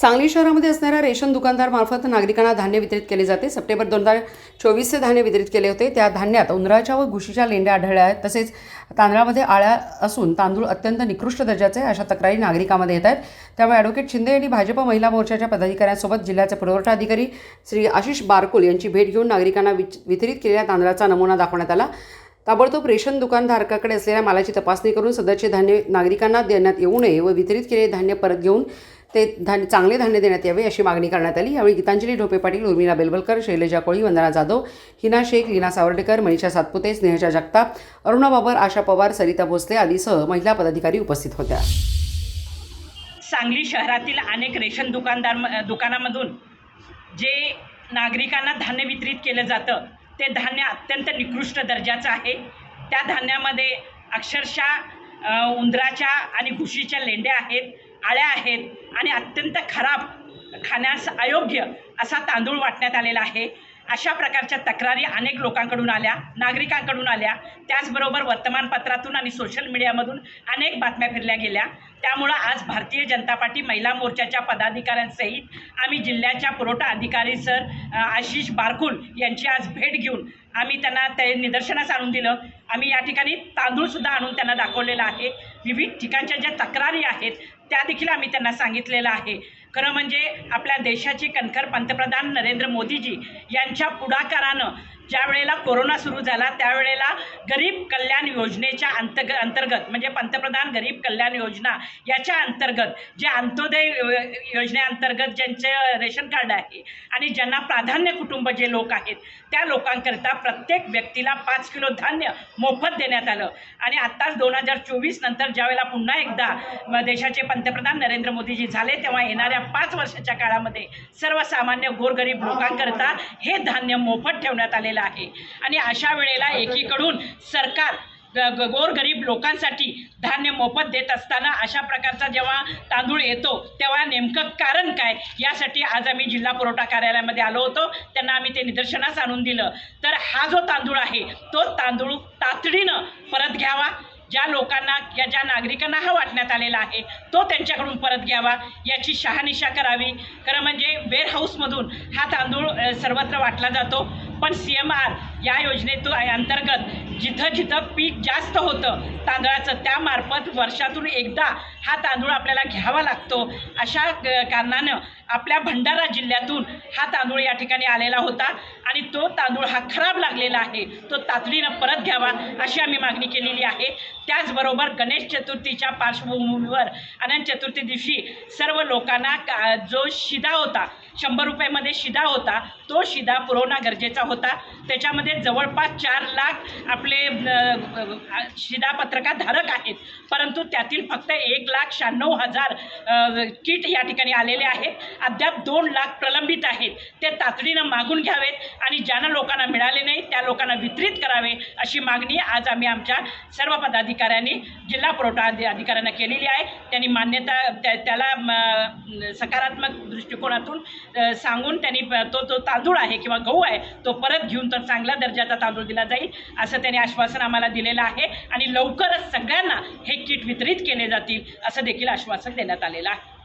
सांगली शहरामध्ये असणाऱ्या रेशन दुकानदारमार्फत नागरिकांना धान्य वितरित केले जाते. सप्टेंबर दोन हजार चोवीसचे धान्य वितरित केले होते. त्या धान्यात उंदराच्या व घुशीच्या लेंड्या आढळल्या आहेत. तसेच तांदळामध्ये आळ्या असून तांदूळ अत्यंत निकृष्ट दर्जाचे अशा तक्रारी नागरिकांमध्ये येत आहेत. त्यामुळे ॲडव्होकेट शिंदे यांनी भाजप महिला मोर्चाच्या पदाधिकाऱ्यांसोबत जिल्ह्याचे पुरवठा अधिकारी श्री आशिष बारकुल यांची भेट घेऊन नागरिकांना वितरित केलेल्या तांदळाचा नमुना दाखवण्यात आला. ताबडतोब रेशन दुकानधारकाकडे असलेल्या मालाची तपासणी करून सदरचे धान्य नागरिकांना देण्यात येऊ नये व वितरित केलेले धान्य परत घेऊन ते धान्य चांगले धान्य देण्यात यावे अशी मागणी करण्यात आली. यावेळी गीतांजली ढोपे पाटील उर्मिला बेलबलकर शैलजा कोळी वंदना जाधव हिना शेख लीना सावर्डेकर मनीषा सातपुते स्नेहजा जगताप अरुणा बाबर आशा पवार सरिता भोसले आदीसह महिला पदाधिकारी उपस्थित होत्या. सांगली शहरातील अनेक रेशन दुकानदार दुकानामधून जे नागरिकांना धान्य वितरित केलं जातं ते धान्य अत्यंत निकृष्ट दर्जाचं आहे. त्या धान्यामध्ये अक्षरशः उंदराच्या आणि घुशीच्या लेंड्या आहेत. आळ्या आहेत आणि अत्यंत खराब खाण्यास अयोग्य असा तांदूळ वाटण्यात आलेला आहे. अशा प्रकारच्या तक्रारी अनेक लोकांकडून आल्या नागरिकांकडून आल्या. त्याचबरोबर वर्तमानपत्रातून आणि सोशल मीडियामधून अनेक बातम्या फिरल्या गेल्या. त्यामुळं आज भारतीय जनता पार्टी महिला मोर्चाच्या पदाधिकाऱ्यांसहित आम्ही जिल्ह्याच्या पुरवठा अधिकारी सर आशिष बारकुल यांची आज भेट घेऊन आम्ही त्यांना ते निदर्शनास आणून दिलं. आम्ही या ठिकाणी तांदूळसुद्धा आणून त्यांना दाखवलेला आहे. विविध ठिकाणच्या ज्या तक्रारी आहेत त्या देखील आम्ही त्यांना सांगितलेलं आहे. खरं म्हणजे आपल्या देशाचे कणखर पंतप्रधान नरेंद्र मोदीजी यांच्या पुढाकारानं ज्या वेळेला कोरोना सुरू झाला त्यावेळेला गरीब कल्याण योजनेच्या अंतर्ग अंतर्गत म्हणजे पंतप्रधान गरीब कल्याण योजना याच्या अंतर्गत जे अंत्योदय योजनेअंतर्गत ज्यांचं रेशन कार्ड आहे आणि ज्यांना प्राधान्य कुटुंब जे लोक आहेत त्या लोकांकरता प्रत्येक व्यक्तीला पाच किलो धान्य मोफत देण्यात आलं. आणि आत्ताच दोन हजार चोवीस नंतर ज्यावेळेला पुन्हा एकदा देशाचे पंतप्रधान नरेंद्र मोदीजी झाले तेव्हा येणाऱ्या पाच वर्षाच्या काळामध्ये सर्वसामान्य गोरगरीब लोकांकरता हे धान्य मोफत ठेवण्यात आलेलं आहे. आणि अशा वेळेला एकीकडून सरकार ग- ग- गोरगरीब लोकांसाठी धान्य मोफत देत असताना अशा प्रकारचा जेव्हा तांदूळ येतो तेव्हा नेमकं कारण काय? यासाठी आज आम्ही जिल्हा पुरवठा कार्यालयामध्ये आलो होतो. त्यांना आम्ही ते निदर्शनास आणून दिलं. तर हा जो तांदूळ आहे तो तांदूळ तातडीनं परत घ्यावा. ज्या लोकांना या ज्या नागरिकांना हा वाटण्यात आलेला आहे तो त्यांच्याकडून परत घ्यावा. याची शहानिशा करावी. खरं म्हणजे वेअरहाऊसमधून हा तांदूळ सर्वत्र वाटला जातो. पण सी एम आर या योजनेतून अंतर्गत जिथं जिथं पीक जास्त होतं तांदळाचं त्यामार्फत वर्षातून एकदा हा तांदूळ आपल्याला घ्यावा लागतो. अशा क- कारणानं आपल्या भंडारा जिल्ह्यातून हा तांदूळ या ठिकाणी आलेला होता आणि तो तांदूळ हा खराब लागलेला आहे. तो तातडीनं परत घ्यावा अशी आम्ही मागणी केलेली आहे. त्याचबरोबर गणेश चतुर्थीच्या पार्श्वभूमीवर अनंत चतुर्थी दिवशी सर्व लोकांना का- जो शिदा होता शंभर रुपयामध्ये शिदा होता तो शिदा पुरवणं गरजेचा होता. त्याच्यामध्ये जवळपास चार लाख आपले अ, शिदा पत्रकाधारक आहेत. परंतु त्यातील फक्त एक लाख शहाण्णव हजार किट या ठिकाणी आलेले आहेत. अद्याप दोन लाख प्रलंबित आहेत. ते तातडीनं मागून घ्यावेत आणि ज्यांना लोकांना मिळाले नाही त्या लोकांना वितरित करावे अशी मागणी आज आम्ही आमच्या सर्व पदाधिकाऱ्यांनी जिल्हा पुरवठा अधि अधिकाऱ्यांना केलेली आहे. त्यांनी मान्यता त्या त्याला म, सकारात्मक दृष्टिकोनातून सांगून त्यांनी तो तो ता तांदूळ आहे किंवा गहू आहे तो परत घेऊन तर चांगल्या दर्जाचा तांदूळ दिला जाईल असं त्याने आश्वासन आम्हाला दिलेलं आहे. आणि लवकरच सगळ्यांना हे किट वितरित केले जातील असं देखील आश्वासन देण्यात आलेलं आहे.